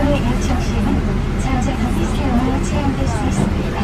이번의 요청 시에는 저작업이 사용이 제한될 수 있습니다.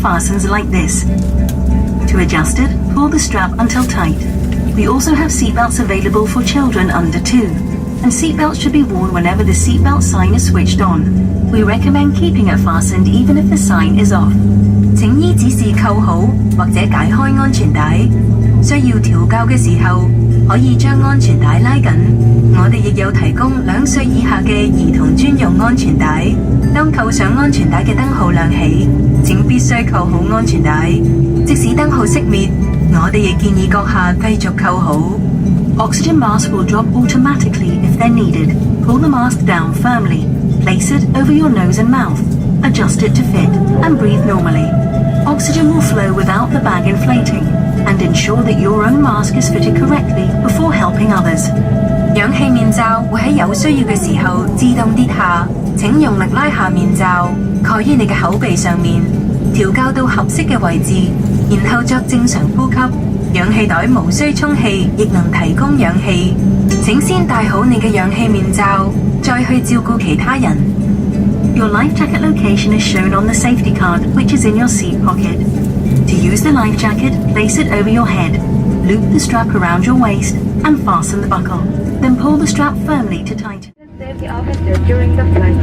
fastens and unfastens like this. To adjust it, pull the strap until tight. We also have seatbelts available for children under 2. And seatbelts should be worn whenever the seatbelt sign is switched on. We recommend keeping it fastened even if the sign is off. 請依指示扣好或者解開安全帶。 需要調校嘅時候，可以將安全帶拉緊。我哋亦有提供兩歲以下嘅兒童專用安全帶。當扣上安全帶嘅燈號亮起，請必須扣好安全帶。即使燈號熄滅，我哋亦建議閣下繼續扣好。Oxygen mask will drop automatically if they're needed. Pull the mask down firmly. Place it over your nose and mouth. Adjust it to fit and breathe normally. Oxygen will flow without the bag inflating and ensure that your own mask is fitted correctly before helping others. 氧氣面罩會喺有需要嘅時候自動跌下，請用力拉下面罩，蓋於你嘅口鼻上面，調校到合適嘅位置，然後作正常呼吸。氧氣袋無需充氣，亦能提供氧氣。請先戴好你嘅氧氣面罩，再去照顧其他人。 Your life jacket location is shown on the safety card, which is in your seat pocket. To use the life jacket, place it over your head. Loop the strap around your waist and fasten the buckle. Then pull the strap firmly to tighten. Safety officer during the flight.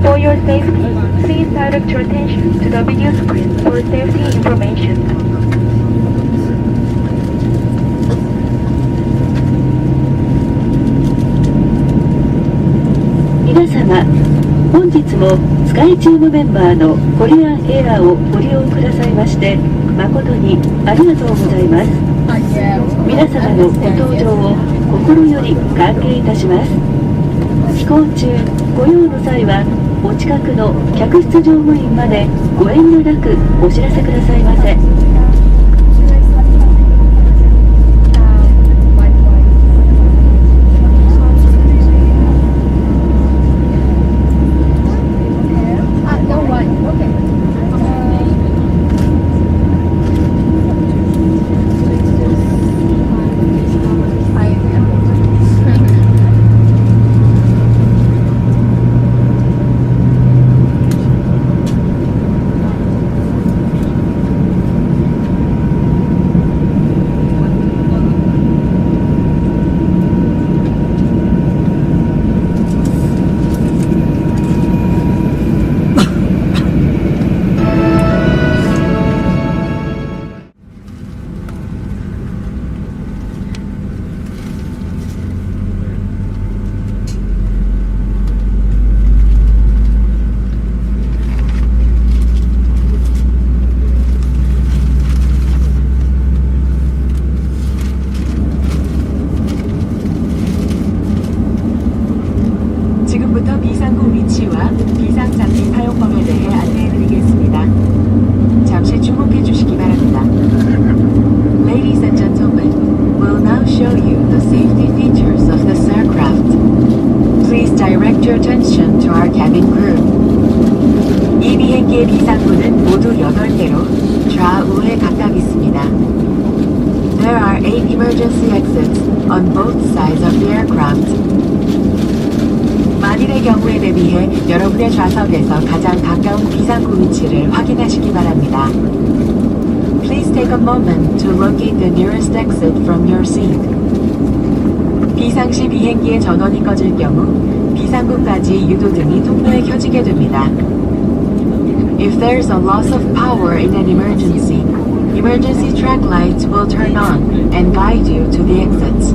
For your safety, please direct your attention to the video screen for safety information. Thank you. 日もスカイチームメンバーのコリアンエアーをご利用くださいまして誠にありがとうございます。皆様のご搭乗を心より歓迎いたします。飛行中ご用の際はお近くの客室乗務員までご遠慮なくお知らせくださいませ。 지금부터 비상구 위치와 비상장비 사용법에 대해 안내해드리겠습니다. 잠시 주목해 주시기 바랍니다. Ladies and gentlemen, we'll now show you the safety features of this aircraft. Please direct your attention to our cabin crew. 이 비행기의 비상구는 모두 8대로 좌우에 각각 있습니다. There are 8 emergency exits on both sides of the aircraft. 만일의 경우에 대비해 여러분의 좌석에서 가장 가까운 비상구 위치를 확인하시기 바랍니다. Please take a moment to locate the nearest exit from your seat. 비상시 비행기의 전원이 꺼질 경우 비상구까지 유도등이 통로에 켜지게 됩니다. If there's a loss of power in an emergency, emergency track lights will turn on and guide you to the exits.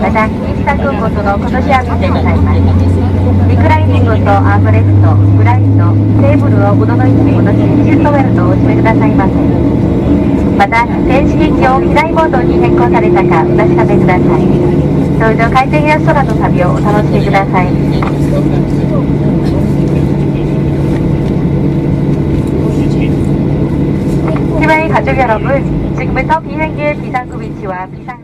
また、新北空港との今年はでございます。リクライニングとアームレスト、フライト、テーブルを物の位置に戻し、シートベルトをお締めくださいませ。また、電子機器を機内モードに変更されたかお確かめください。通常快適な空の旅をお楽しみください。 희망의 가족 여러분, 지금부터 비행기의 비상구 위치와 비상